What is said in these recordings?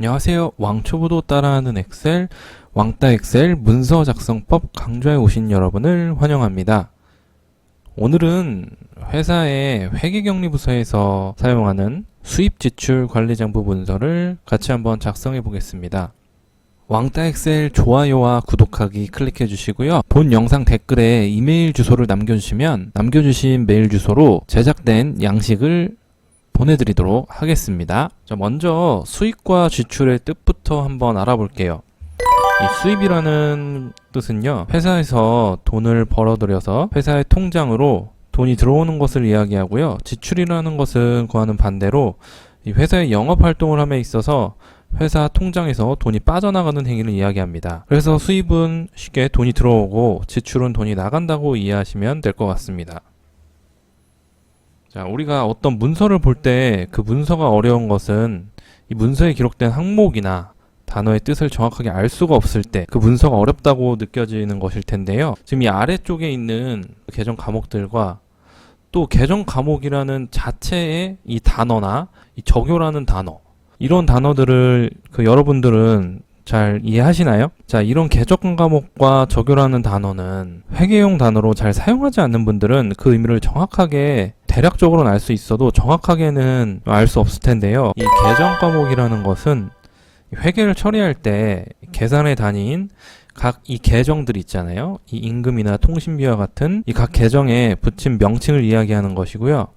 안녕하세요. 왕초보도 따라하는 엑셀, 왕따 엑셀 문서 작성법 강좌에 오신 여러분을 환영합니다. 오늘은 회사의 회계격리부서에서 사용하는 수입 지출 관리 장부 문서를 같이 한번 작성해 보겠습니다. 왕따 엑셀 좋아요와 구독하기 클릭해 주시고요. 본 영상 댓글에 이메일 주소를 남겨주시면 남겨주신 메일 주소로 제작된 양식을 보내드리도록 하겠습니다. 자, 먼저 수입과 지출의 뜻부터 한번 알아볼게요. 이 수입이라는 뜻은요, 회사에서 돈을 벌어들여서 회사의 통장으로 돈이 들어오는 것을 이야기하고요. 지출이라는 것은 그와는 반대로 이 회사의 영업 활동을 함에 있어서 회사 통장에서 돈이 빠져나가는 행위를 이야기합니다. 그래서 수입은 쉽게 돈이 들어오고 지출은 돈이 나간다고 이해하시면 될 것 같습니다. 자, 우리가 어떤 문서를 볼 때 그 문서가 어려운 것은 이 문서에 기록된 항목이나 단어의 뜻을 정확하게 알 수가 없을 때 그 문서가 어렵다고 느껴지는 것일 텐데요. 지금 이 아래쪽에 있는 계정 과목들과 또 계정 과목이라는 자체의 이 단어나 이 적요라는 단어 이런 단어들을 그 여러분들은 잘 이해하시나요? 자, 이런 개적 과목과 적요라는 단어는 회계용 단어로 잘 사용하지 않는 분들은 그 의미를 정확하게 대략적으로는 알 수 있어도 정확하게는 알 수 없을 텐데요. 이 계정 과목이라는 것은 회계를 처리할 때 계산의 단위인 각 이 계정들 있잖아요. 이 임금이나 통신비와 같은 이 각 계정에 붙인 명칭을 이야기하는 것이고요.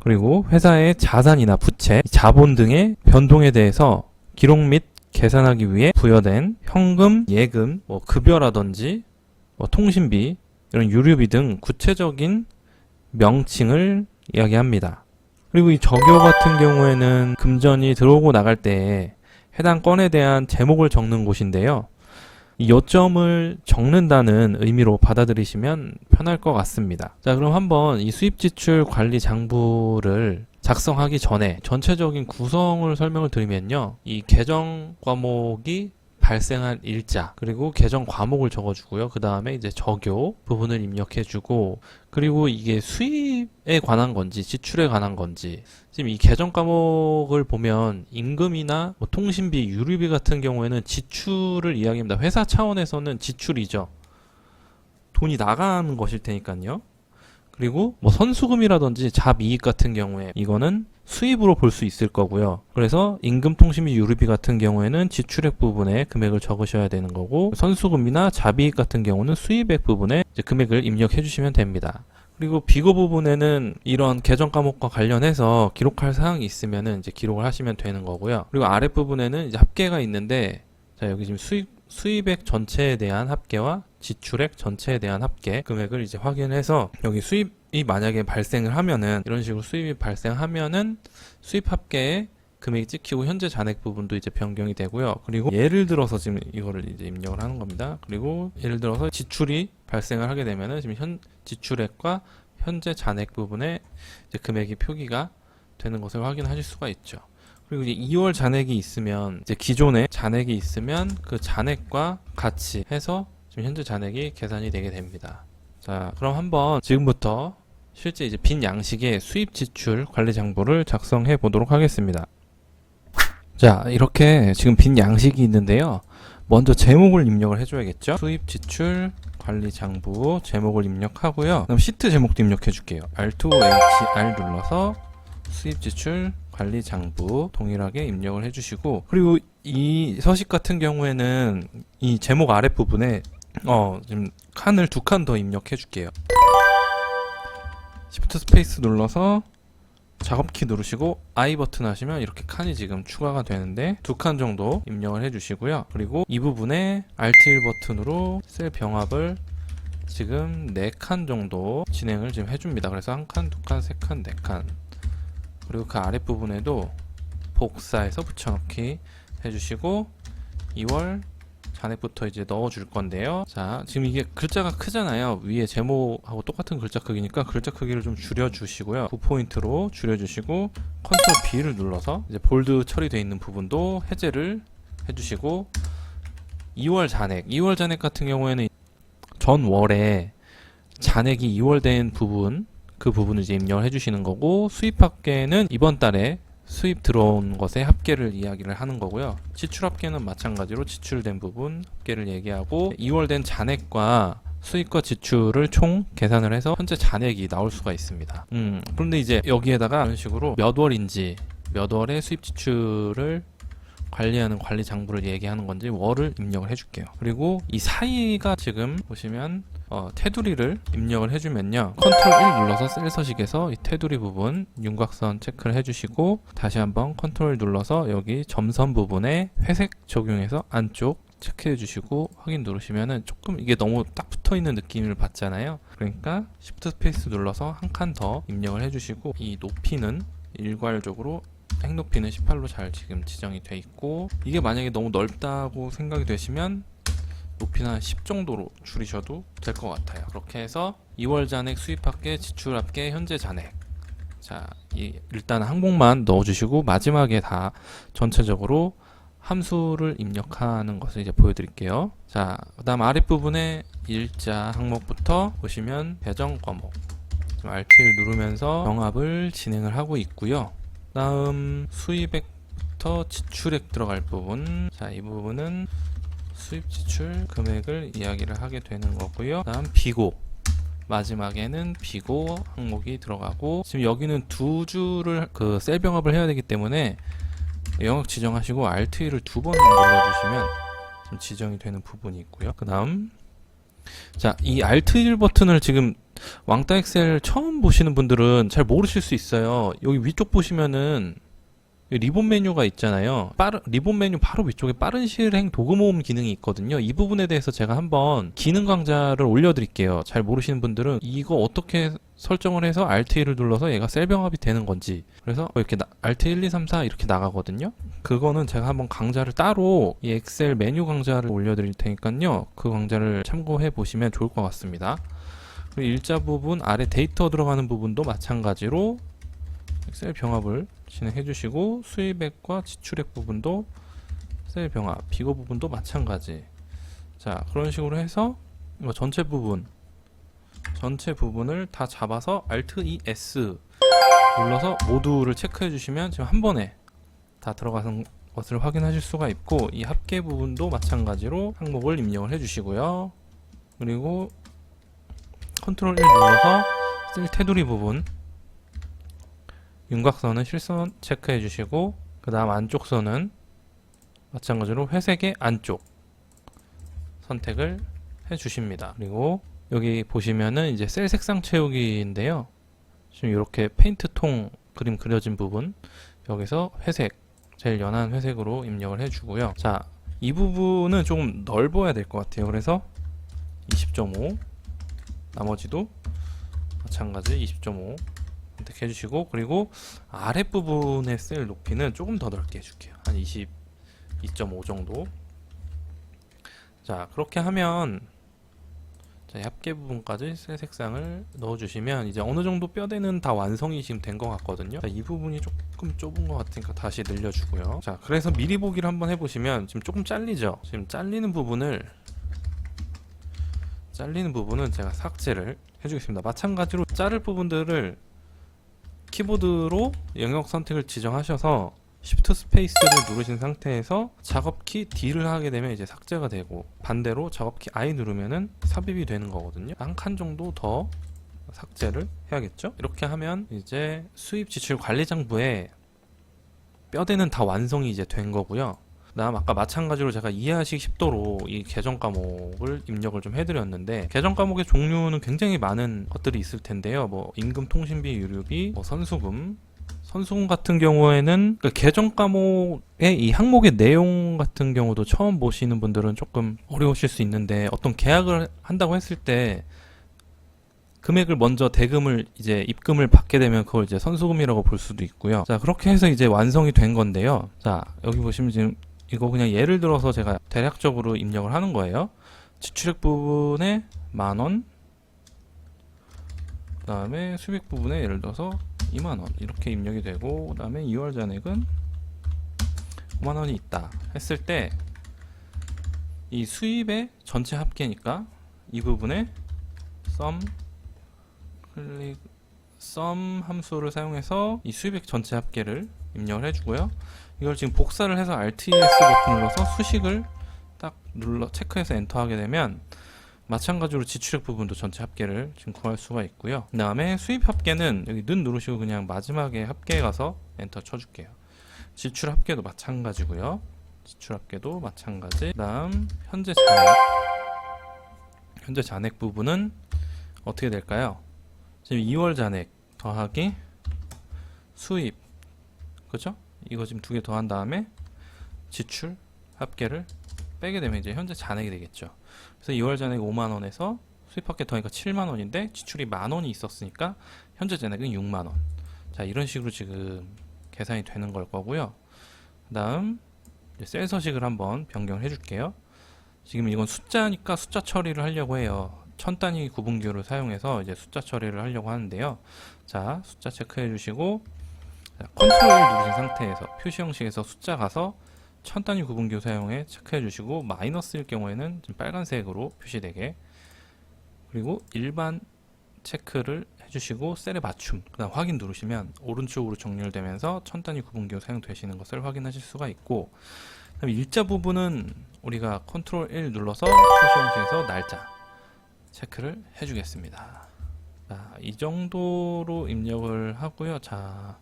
그리고 회사의 자산이나 부채, 자본 등의 변동에 대해서 기록 및 계산하기 위해 부여된 현금, 예금, 뭐 급여라든지 뭐 통신비, 이런 유류비 등 구체적인 명칭을 이야기합니다. 그리고 이 적요 같은 경우에는 금전이 들어오고 나갈 때 해당 건에 대한 제목을 적는 곳인데요. 이 요점을 적는다는 의미로 받아들이시면 편할 것 같습니다. 자, 그럼 한번 이 수입 지출 관리 장부를 작성하기 전에 전체적인 구성을 설명을 드리면요. 이 계정 과목이 발생한 일자 그리고 계정 과목을 적어주고요. 그 다음에 이제 적요 부분을 입력해주고 그리고 이게 수입에 관한 건지 지출에 관한 건지 지금 이 계정 과목을 보면 임금이나 뭐 통신비, 유류비 같은 경우에는 지출을 이야기합니다. 회사 차원에서는 지출이죠. 돈이 나가는 것일 테니까요. 그리고 뭐 선수금이라든지 잡이익 같은 경우에 이거는 수입으로 볼 수 있을 거고요. 그래서 임금 통신비 유류비 같은 경우에는 지출액 부분에 금액을 적으셔야 되는 거고 선수금이나 잡이익 같은 경우는 수입액 부분에 금액을 입력해 주시면 됩니다. 그리고 비고 부분에는 이런 계정 과목과 관련해서 기록할 사항이 있으면은 이제 기록을 하시면 되는 거고요. 그리고 아랫 부분에는 이제 합계가 있는데 자 여기 지금 수입 수입액 전체에 대한 합계와 지출액 전체에 대한 합계 금액을 이제 확인해서 여기 수입 이 만약에 발생을 하면은 이런 식으로 수입이 발생하면은 수입 합계에 금액이 찍히고 현재 잔액 부분도 이제 변경이 되고요. 그리고 예를 들어서 지금 이거를 이제 입력을 하는 겁니다. 그리고 예를 들어서 지출이 발생을 하게 되면은 지금 현 지출액과 현재 잔액 부분에 이제 금액이 표기가 되는 것을 확인하실 수가 있죠. 그리고 이제 2월 잔액이 있으면 이제 기존에 잔액이 있으면 그 잔액과 같이 해서 지금 현재 잔액이 계산이 되게 됩니다. 자, 그럼 한번 지금부터 실제 이제 빈 양식의 수입 지출 관리 장부를 작성해 보도록 하겠습니다. 자, 이렇게 지금 빈 양식이 있는데요. 먼저 제목을 입력을 해줘야겠죠. 수입 지출 관리 장부 제목을 입력하고요. 그럼 시트 제목도 입력해 줄게요. R2HR 눌러서 수입 지출 관리 장부 동일하게 입력을 해주시고 그리고 이 서식 같은 경우에는 이 제목 아랫 부분에 어 지금 칸을 두 칸 더 입력해 줄게요. Shift 스페이스 눌러서 작업키 누르시고 I 버튼 하시면 이렇게 칸이 지금 추가가 되는데 두 칸 정도 입력을 해주시고요. 그리고 이 부분에 Alt 1 버튼으로 셀 병합을 지금 네 칸 정도 진행을 지금 해줍니다. 그래서 한 칸, 두 칸, 세 칸, 네 칸. 그리고 그 아랫부분에도 복사해서 붙여넣기 해주시고 2월 잔액부터 이제 넣어줄 건데요. 자, 지금 이게 글자가 크잖아요. 위에 제목하고 똑같은 글자 크기니까 글자 크기를 좀 줄여주시고요. 9포인트로 줄여주시고 컨트롤 B를 눌러서 이제 볼드 처리되어 있는 부분도 해제를 해주시고 2월 잔액, 2월 잔액 같은 경우에는 전 월에 잔액이 2월 된 부분 그 부분을 이제 입력을 해주시는 거고 수입 합계는 이번 달에 수입 들어온 것의 합계를 이야기를 하는 거고요. 지출 합계는 마찬가지로 지출된 부분 합계를 얘기하고 2월 된 잔액과 수입과 지출을 총 계산을 해서 현재 잔액이 나올 수가 있습니다. 음, 그런데 이제 여기에다가 이런 식으로 몇 월인지 몇 월에 수입 지출을 관리하는 관리 장부를 얘기하는 건지 월을 입력을 해줄게요. 그리고 이 사이가 지금 보시면 어, 테두리를 입력을 해주면요. 컨트롤 1 눌러서 셀 서식에서 이 테두리 부분 윤곽선 체크를 해주시고 다시 한번 컨트롤 눌러서 여기 점선 부분에 회색 적용해서 안쪽 체크해 주시고 확인 누르시면은 조금 이게 너무 딱 붙어 있는 느낌을 받잖아요. 그러니까 Shift 스페이스 눌러서 한 칸 더 입력을 해 주시고 이 높이는 일괄적으로 행 높이는 18로 잘 지금 지정이 돼 있고 이게 만약에 너무 넓다고 생각이 되시면 높이는 한10 정도로 줄이셔도 될 것 같아요. 그렇게 해서 2월 잔액, 수입 합계, 지출 합계, 현재 잔액. 자, 이 일단 항목만 넣어주시고 마지막에 다 전체적으로 함수를 입력하는 것을 이제 보여드릴게요. 자, 그 다음 아랫부분에 일자 항목부터 보시면 배정 과목. Alt를 누르면서 병합을 진행을 하고 있고요. 다음 수입액부터 지출액 들어갈 부분. 자, 이 부분은 수입 지출 금액을 이야기를 하게 되는 거고요. 다음 비고. 마지막에는 비고 항목이 들어가고 지금 여기는 두 줄을 그 셀 병합을 해야 되기 때문에 영역 지정하시고 Alt 1을 두번 눌러주시면 좀 지정이 되는 부분이 있고요. 그 다음 자, 이 Alt 1 버튼을 지금 왕따 엑셀 처음 보시는 분들은 잘 모르실 수 있어요. 여기 위쪽 보시면은 이 리본 메뉴가 있잖아요. 빠른 리본 메뉴 바로 위쪽에 빠른 실행 도구 모음 기능이 있거든요. 이 부분에 대해서 제가 한번 기능 강좌를 올려드릴게요. 잘 모르시는 분들은 이거 어떻게 설정을 해서 Alt 1을 눌러서 얘가 셀 병합이 되는 건지 그래서 이렇게 나, Alt 1, 2, 3, 4 이렇게 나가거든요. 그거는 제가 한번 강좌를 따로 이 엑셀 메뉴 강좌를 올려드릴 테니까요. 그 강좌를 참고해 보시면 좋을 것 같습니다. 그리고 일자 부분 아래 데이터 들어가는 부분도 마찬가지로 엑셀 병합을 진행해 주시고 수입액과 지출액 부분도 셀 병합, 비고 부분도 마찬가지. 자, 그런 식으로 해서 전체 부분 전체 부분을 다 잡아서 Alt E S 눌러서 모두를 체크해 주시면 지금 한 번에 다 들어가는 것을 확인하실 수가 있고 이 합계 부분도 마찬가지로 항목을 입력을 해 주시고요. 그리고 컨트롤 1 눌러서 셀 테두리 부분 윤곽선은 실선 체크해 주시고 그 다음 안쪽 선은 마찬가지로 회색의 안쪽 선택을 해 주십니다. 그리고 여기 보시면은 이제 셀 색상 채우기인데요. 지금 이렇게 페인트 통 그림 그려진 부분 여기서 회색 제일 연한 회색으로 입력을 해주고요. 자, 이 부분은 조금 넓어야 될 것 같아요. 그래서 20.5 나머지도 마찬가지 20.5 선택해 주시고 그리고 아랫부분의 셀 높이는 조금 더 넓게 해줄게요. 한 22.5 정도. 자, 그렇게 하면 자, 이 합계 부분까지 셀 색상을 넣어주시면 이제 어느 정도 뼈대는 다 완성이 지금 된 것 같거든요. 자, 이 부분이 조금 좁은 것 같으니까 다시 늘려주고요. 자, 그래서 미리 보기를 한번 해보시면 지금 조금 잘리죠. 지금 잘리는 부분을 잘리는 부분은 제가 삭제를 해주겠습니다. 마찬가지로 자를 부분들을 키보드로 영역 선택을 지정하셔서 Shift 스페이스를 누르신 상태에서 작업키 D를 하게 되면 이제 삭제가 되고 반대로 작업키 I 누르면은 삽입이 되는 거거든요. 한 칸 정도 더 삭제를 해야겠죠? 이렇게 하면 이제 수입 지출 관리 장부에 뼈대는 다 완성이 이제 된 거고요. 그다음 아까 마찬가지로 제가 이해하시기 쉽도록 이 계정 과목을 입력을 좀 해드렸는데 계정 과목의 종류는 굉장히 많은 것들이 있을 텐데요. 뭐 임금 통신비 유류비, 뭐 선수금, 선수금 같은 경우에는 그 계정 과목의 이 항목의 내용 같은 경우도 처음 보시는 분들은 조금 어려우실 수 있는데 어떤 계약을 한다고 했을 때 금액을 먼저 대금을 이제 입금을 받게 되면 그걸 이제 선수금이라고 볼 수도 있고요. 자, 그렇게 해서 이제 완성이 된 건데요. 자, 여기 보시면 지금 이거 그냥 예를 들어서 제가 대략적으로 입력을 하는 거예요. 지출액 부분에 만 원, 그 다음에 수익 부분에 예를 들어서 2만 원 이렇게 입력이 되고 그 다음에 2월 잔액은 5만 원이 있다 했을 때 이 수입의 전체 합계니까 이 부분에 sum 클릭 sum 함수를 사용해서 이 수입액 전체 합계를 입력을 해주고요. 이걸 지금 복사를 해서 Alt S 버튼 눌러서 수식을 딱 눌러 체크해서 엔터하게 되면 마찬가지로 지출액 부분도 전체 합계를 지금 구할 수가 있고요. 그 다음에 수입 합계는 여기 는 누르시고 그냥 마지막에 합계에 가서 엔터 쳐줄게요. 지출 합계도 마찬가지고요. 지출 합계도 마찬가지. 그 다음 현재 잔액. 현재 잔액 부분은 어떻게 될까요? 지금 2월 잔액 더하기 수입. 그죠? 이거 지금 두 개 더 한 다음에 지출 합계를 빼게 되면 이제 현재 잔액이 되겠죠. 그래서 2월 잔액 5만 원에서 수입 합계 더하니까 7만 원인데 지출이 만 원이 있었으니까 현재 잔액은 6만 원. 자, 이런 식으로 지금 계산이 되는 걸 거고요. 그다음 셀 서식을 한번 변경해 줄게요. 지금 이건 숫자니까 숫자 처리를 하려고 해요. 천 단위 구분기호를 사용해서 이제 숫자 처리를 하려고 하는데요. 자, 숫자 체크해 주시고 자, 컨트롤 누르신 상태에서 표시 형식에서 숫자 가서 천 단위 구분기호 사용해 체크해 주시고 마이너스일 경우에는 빨간색으로 표시되게 그리고 일반 체크를 해주시고 셀의 맞춤 그 다음 확인 누르시면 오른쪽으로 정렬되면서 천 단위 구분기호 사용되시는 것을 확인하실 수가 있고 그다음 일자 부분은 우리가 컨트롤 1 눌러서 표시 형식에서 날짜 체크를 해주겠습니다. 자, 이 정도로 입력을 하고요. 자,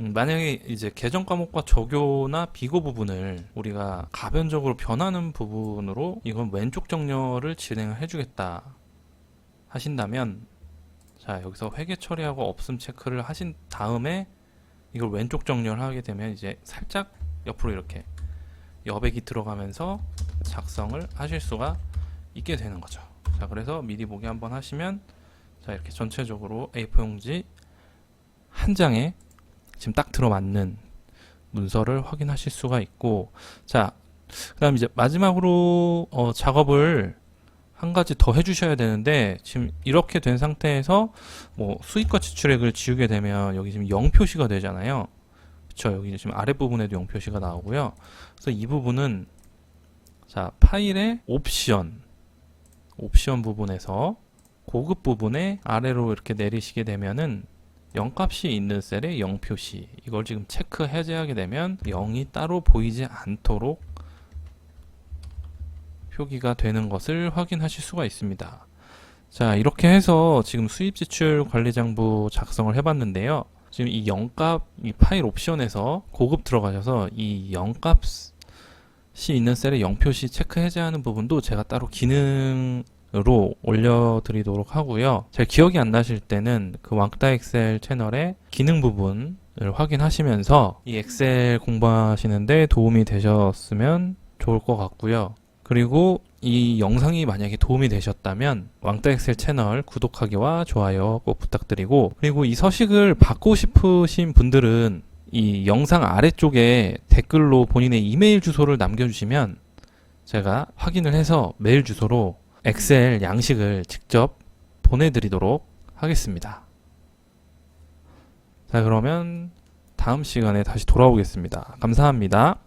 음, 만약에 이제 계정 과목과 조교나 비고 부분을 우리가 가변적으로 변하는 부분으로 이건 왼쪽 정렬을 진행을 해주겠다 하신다면 자 여기서 회계 처리하고 없음 체크를 하신 다음에 이걸 왼쪽 정렬을 하게 되면 이제 살짝 옆으로 이렇게 여백이 들어가면서 작성을 하실 수가 있게 되는 거죠. 자 그래서 미리 보기 한번 하시면 자 이렇게 전체적으로 A4 용지 한 장에 지금 딱 들어맞는 문서를 확인하실 수가 있고 자 그다음 이제 마지막으로 어, 작업을 한 가지 더 해주셔야 되는데 지금 이렇게 된 상태에서 뭐 수익과 지출액을 지우게 되면 여기 지금 0 표시가 되잖아요. 그쵸? 여기 지금 아랫 부분에도 0 표시가 나오고요. 그래서 이 부분은 자 파일의 옵션 옵션 부분에서 고급 부분에 아래로 이렇게 내리시게 되면은 0값이 있는 셀에 0 표시 이걸 지금 체크 해제하게 되면 0이 따로 보이지 않도록 표기가 되는 것을 확인하실 수가 있습니다. 자 이렇게 해서 지금 수입 지출 관리 장부 작성을 해봤는데요. 지금 이 0값 이 파일 옵션에서 고급 들어가셔서 이 0값이 있는 셀에 0 표시 체크 해제하는 부분도 제가 따로 기능 으 로 올려드리도록 하고요. 잘 기억이 안 나실 때는 그 왕따 엑셀 채널의 기능 부분을 확인하시면서 이 엑셀 공부하시는데 도움이 되셨으면 좋을 것 같고요. 그리고 이 영상이 만약에 도움이 되셨다면 왕따 엑셀 채널 구독하기와 좋아요 꼭 부탁드리고 그리고 이 서식을 받고 싶으신 분들은 이 영상 아래쪽에 댓글로 본인의 이메일 주소를 남겨주시면 제가 확인을 해서 메일 주소로 엑셀 양식을 직접 보내드리도록 하겠습니다. 자, 그러면 다음 시간에 다시 돌아오겠습니다. 감사합니다.